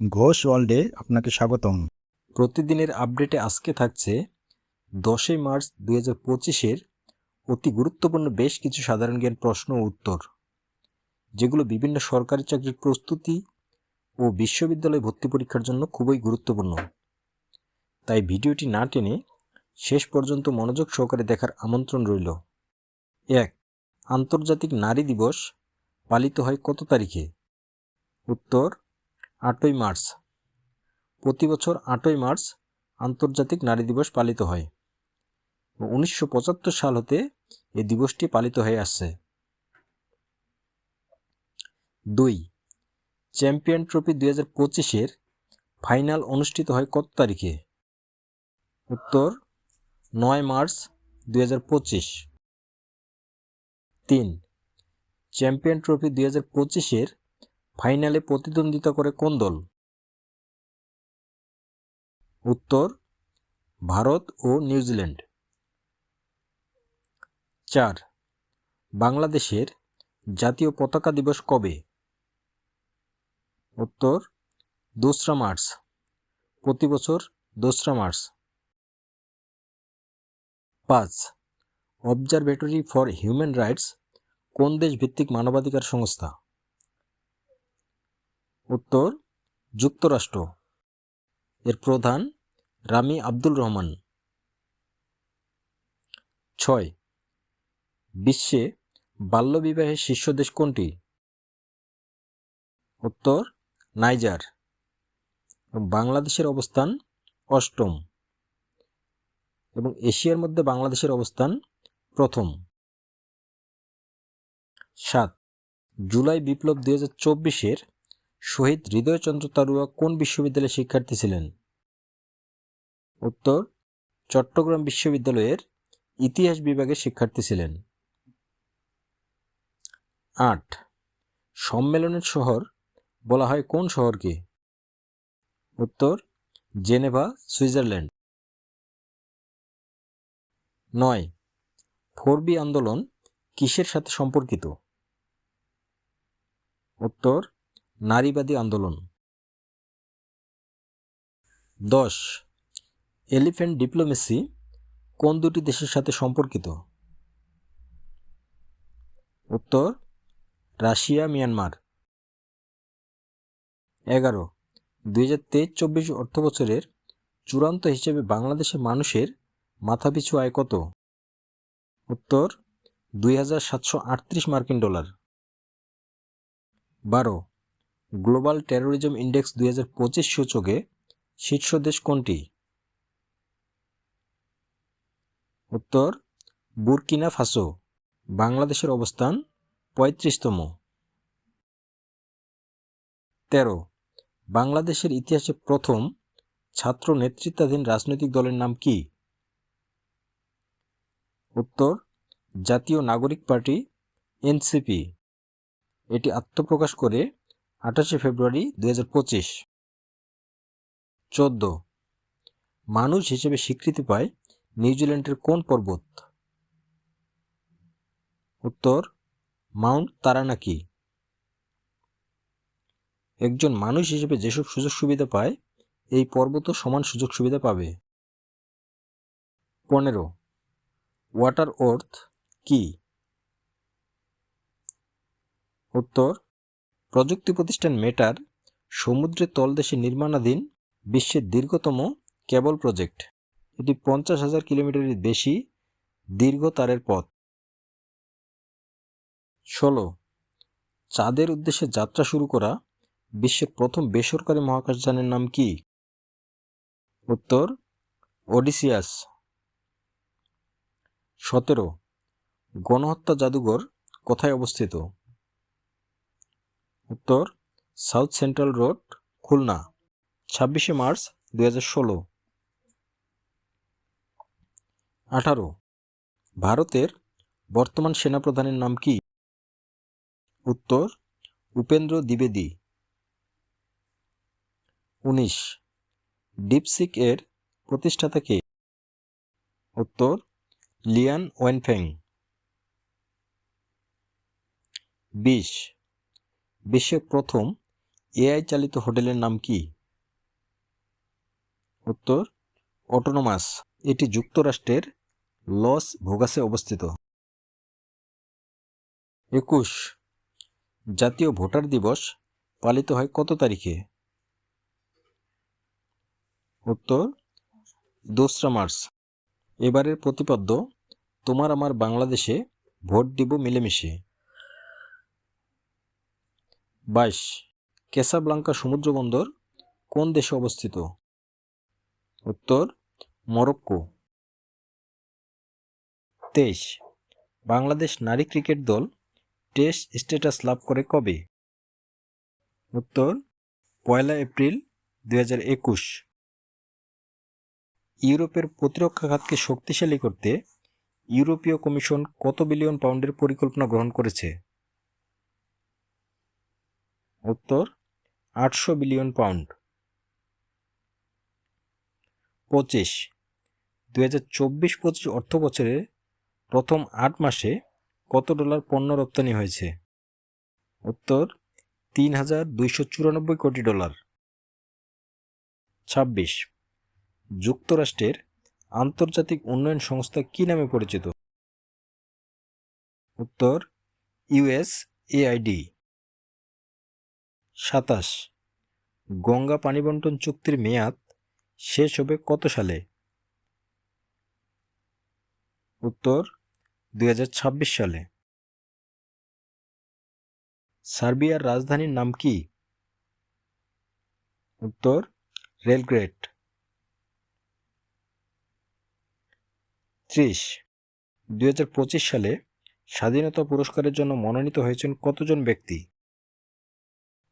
ঘোষ ওয়ার্ল্ডে আপনাকে স্বাগতম। প্রতিদিনের আপডেটে আজকে থাকছে দশই মার্চ দুই হাজার পঁচিশের অতি গুরুত্বপূর্ণ বেশ কিছু সাধারণ জ্ঞান প্রশ্ন ও উত্তর, যেগুলো বিভিন্ন সরকারি চাকরির প্রস্তুতি ও বিশ্ববিদ্যালয় ভর্তি পরীক্ষার জন্য খুবই গুরুত্বপূর্ণ। তাই ভিডিওটি না টেনে শেষ পর্যন্ত মনোযোগ সহকারে দেখার আমন্ত্রণ রইল। এক, আন্তর্জাতিক নারী দিবস পালিত হয় কত তারিখে? উত্তর আটই মার্চ। প্রতি বছর আটই মার্চ আন্তর্জাতিক নারী দিবস পালিত হয়। উনিশশো পঁচাত্তর সাল হতে এই দিবসটি পালিত হয়ে আসছে। দুই, চ্যাম্পিয়ন ট্রফি দুই হাজার পঁচিশের ফাইনাল অনুষ্ঠিত হয় কত তারিখে? উত্তর, নয় মার্চ দুই হাজার পঁচিশ। তিন, চ্যাম্পিয়ন ট্রফি দুই হাজার পঁচিশের ফাইনালে প্রতিদ্বন্দ্বিতা করে কোন দল? উত্তর, ভারত ও নিউজিল্যান্ড। চার, বাংলাদেশের জাতীয় পতাকা দিবস কবে? উত্তর, দোসরা মার্চ। প্রতি বছর দোসরা মার্চ। পাঁচ, অবজারভেটরি ফর হিউম্যান রাইটস কোন দেশ ভিত্তিক মানবাধিকার সংস্থা? উত্তর, যুক্তরাষ্ট্র। এর প্রধান, রামি আব্দুল রহমান। ছয়, বিশ্বে বাল্যবিবাহের শীর্ষ দেশ কোনটি? উত্তর, নাইজার। বাংলাদেশের অবস্থান, অষ্টম। এবং এশিয়ার মধ্যে বাংলাদেশের অবস্থান, প্রথম। সাত, জুলাই বিপ্লব দুই হাজার চব্বিশের শহীদ হৃদয়চন্দ্র তারুয়া কোন বিশ্ববিদ্যালয়ের শিক্ষার্থী ছিলেন? উত্তর, চট্টগ্রাম বিশ্ববিদ্যালয়ের ইতিহাস বিভাগের শিক্ষার্থী ছিলেন। আট, সম্মেলনের শহর বলা হয় কোন শহরকে? উত্তর, জেনেভা, সুইজারল্যান্ড। নয়, ফোরবি আন্দোলন কিসের সাথে সম্পর্কিত? উত্তর নারীবাদী আন্দোলন। দশ, এলিফ্যান্ট ডিপ্লোমেসি কোন দুটি দেশের সাথে সম্পর্কিত? উত্তর, রাশিয়া, মিয়ানমার। এগারো, দুই হাজার তেইশ চব্বিশ অর্থ বছরের চূড়ান্ত হিসেবে বাংলাদেশের মানুষের মাথাপিছু আয় কত? উত্তর, দুই হাজার সাতশো আটত্রিশ মার্কিন ডলার। বারো গ্লোবাল টেরোরিজম ইন্ডেক্স দুই হাজার পঁচিশ সূচকে শীর্ষ দেশ কোনটি? উত্তর, বুরকিনা ফাসো, বাংলাদেশের অবস্থান পঁয়ত্রিশতম। তেরো, বাংলাদেশের ইতিহাসে প্রথম ছাত্র নেতৃত্বাধীন রাজনৈতিক দলের নাম কি? উত্তর, জাতীয় নাগরিক পার্টি, এনসিপি। এটি আত্মপ্রকাশ করে আঠাশে ফেব্রুয়ারি দুই হাজার পঁচিশ। চোদ্দ। মানুষ হিসেবে স্বীকৃতি পায় নিউজিল্যান্ডের কোন পর্বত? উত্তর, মাউন্ট তারানাকি। একজন মানুষ হিসেবে যেসব সুযোগ সুবিধা পায়, এই পর্বতও সমান সুযোগ সুবিধা পাবে। পনেরো। ওয়াটার ওর্থ কি? উত্তর প্রযুক্তি প্রতিষ্ঠান মেটার সমুদ্রের তলদেশে নির্মাণাধীন বিশ্বের দীর্ঘতম কেবল প্রজেক্ট। এটি পঞ্চাশ হাজার কিলোমিটারের বেশি দীর্ঘ তারের পথ। ষোলো। চাঁদের উদ্দেশ্যে যাত্রা শুরু করা বিশ্বের প্রথম বেসরকারি মহাকাশযানের নাম কি? উত্তর, ওডিসিয়াস। সতেরো। গণহত্যা জাদুঘর কোথায় অবস্থিত? উত্তর সাউথ সেন্ট্রাল রোড খুলনা, ছাব্বিশে মার্চ দুই হাজার ষোলো। আঠারো, ভারতের বর্তমান সেনাপ্রধানের নাম কি? উত্তর, উপেন্দ্র দ্বিবেদী। উনিশ, ডিপসিক এর প্রতিষ্ঠাতা কে? উত্তর, লিয়ান ওয়েনফেং। বিশ বিশ্বের প্রথম এআই চালিত হোটেলের নাম কি? উত্তর অটোনোমাস এটি যুক্তরাষ্ট্রের লস ভোগাসে অবস্থিত। একুশ, জাতীয় ভোটার দিবস পালিত হয় কত তারিখে? উত্তর, দোসরা মার্চ। এবারের প্রতিপাদ্য, তোমার আমার বাংলাদেশে ভোট দিব মিলেমিশে। বাইশ। কেসাব্লাঙ্কা সমুদ্র বন্দর কোন দেশে অবস্থিত? উত্তর, মরক্কো। তেইশ। বাংলাদেশ নারী ক্রিকেট দল টেস্ট স্ট্যাটাস লাভ করে কবে? উত্তর, পয়লা এপ্রিল দুই হাজার একুশ। ইউরোপের প্রতিরক্ষা খাতকে শক্তিশালী করতে ইউরোপীয় কমিশন কত বিলিয়ন পাউন্ডের পরিকল্পনা গ্রহণ করেছে? উত্তর, আটশো বিলিয়ন পাউন্ড। পঁচিশ দু হাজার চব্বিশ পঁচিশ অর্থ বছরে প্রথম আট মাসে কত ডলার পণ্য রপ্তানি হয়েছে? উত্তর, তিন হাজার দুইশো চুরানব্বই কোটি ডলার। ছাব্বিশ, যুক্তরাষ্ট্রের আন্তর্জাতিক উন্নয়ন সংস্থা কি নামে পরিচিত? উত্তর ইউএস এআইডি সাতাশ। গঙ্গা পানি বন্টন চুক্তির মেয়াদ শেষ হবে কত সালে? উত্তর, দুই হাজার ছাব্বিশ সালে। সার্বিয়ার রাজধানীর নাম কি? উত্তর রেলগ্রেড ত্রিশ, দুই সালে স্বাধীনতা পুরস্কারের জন্য মনোনীত হয়েছেন কতজন ব্যক্তি?